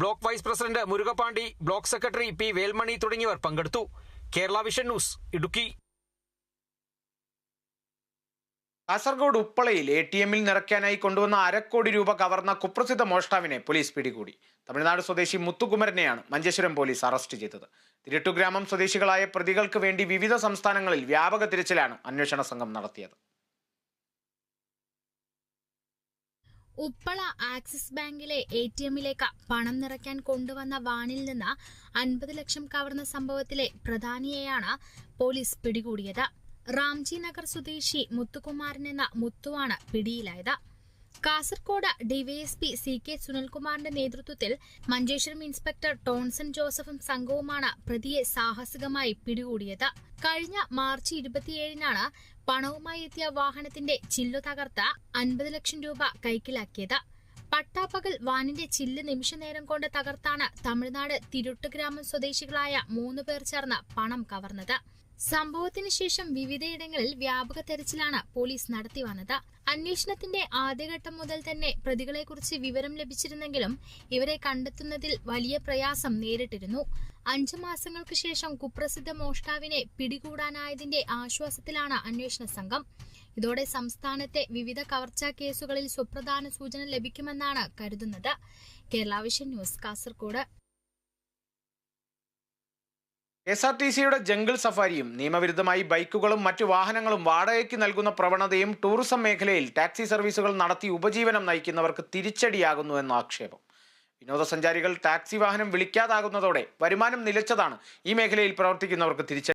Block vice president Murugapandi block secretary P Velmani തുടങ്ങിയവർ പങ്കെടുത്തു. Kerala vision news Idukki. Kasaragod ഉപ്പളയിൽ A T എമ്മിൽ നിറയ്ക്കാനായി കൊണ്ടുവന്ന അരക്കോടി രൂപ കവർന്ന കുപ്രസിദ്ധ മോഷ്ടാവിനെ പോലീസ് പിടികൂടി. തമിഴ്നാട് സ്വദേശി മുത്തുകുമരനെയാണ് മഞ്ചേശ്വരം പോലീസ് അറസ്റ്റ് ചെയ്തത്. തിരുട്ടുഗ്രാമം സ്വദേശികളായ പ്രതികൾക്ക് വേണ്ടി വിവിധ സംസ്ഥാനങ്ങളിൽ വ്യാപക തിരച്ചിലാണ് അന്വേഷണ സംഘം നടത്തിയത്. ഉപ്പള ആക്സിസ് ബാങ്കിലെ എ ടി എമ്മിലേക്ക് പണം നിറയ്ക്കാൻ കൊണ്ടുവന്ന വാനിൽ നിന്ന് അൻപത് ലക്ഷം കവർന്ന സംഭവത്തിലെ പ്രധാനിയെയാണ് പോലീസ് പിടികൂടിയത്. റാംജി നഗർ സ്വദേശി മുത്തുകുമാരൻ എന്ന മുത്തുവാണ് പിടിയിലായത്. കാസർകോട് ഡിവൈഎസ്പി സി കെ സുനിൽകുമാറിന്റെ നേതൃത്വത്തിൽ മഞ്ചേശ്വരം ഇൻസ്പെക്ടർ ടോൺസൺ ജോസഫും സംഘവുമാണ് പ്രതിയെ സാഹസികമായി പിടികൂടിയത്. കഴിഞ്ഞ മാർച്ച് ഇരുപത്തിയേഴിനാണ് പണവുമായി എത്തിയ വാഹനത്തിന്റെ ചില്ലു തകർത്ത് അൻപത് ലക്ഷം രൂപ കൈക്കലാക്കിയത്. പട്ടാപ്പകൽ വാനിന്റെ ചില്ല് നിമിഷനേരം കൊണ്ട് തകർത്താണ് തമിഴ്നാട് തിരുട്ട് ഗ്രാമം സ്വദേശികളായ മൂന്ന് പേർ ചേർന്ന് പണം കവർന്നത്. സംഭവത്തിന് ശേഷം വിവിധയിടങ്ങളിൽ വ്യാപക തെരച്ചിലാണ് പോലീസ് നടത്തി വന്നത്. അന്വേഷണത്തിന്റെ ആദ്യഘട്ടം മുതൽ തന്നെ പ്രതികളെക്കുറിച്ച് വിവരം ലഭിച്ചിരുന്നെങ്കിലും ഇവരെ കണ്ടെത്തുന്നതിൽ വലിയ പ്രയാസം നേരിട്ടിരുന്നു. അഞ്ചു മാസങ്ങൾക്ക് ശേഷം കുപ്രസിദ്ധ മോഷ്ടാവിനെ പിടികൂടാനായതിന്റെ ആശ്വാസത്തിലാണ് അന്വേഷണ സംഘം. ഇതോടെ സംസ്ഥാനത്തെ വിവിധ കവർച്ചാ കേസുകളിൽ സുപ്രധാന സൂചന ലഭിക്കുമെന്നാണ് കരുതുന്നത്. Kerala vision news Kasaragod K S R T സിയുടെ ജംഗിൾ സഫാരിയും നിയമവിരുദ്ധമായി ബൈക്കുകളും മറ്റു വാഹനങ്ങളും വാടകയ്ക്ക് നൽകുന്ന പ്രവണതയും ടൂറിസം മേഖലയിൽ ടാക്സി സർവീസുകൾ നടത്തി ഉപജീവനം നയിക്കുന്നവർക്ക് തിരിച്ചടിയാകുന്നു എന്ന ആക്ഷേപം. വിനോദസഞ്ചാരികൾ ടാക്സി വാഹനം വിളിക്കാതാകുന്നതോടെ വരുമാനം നിലച്ചതാണ് ഈ മേഖലയിൽ പ്രവർത്തിക്കുന്നവർക്ക് തിരിച്ചടി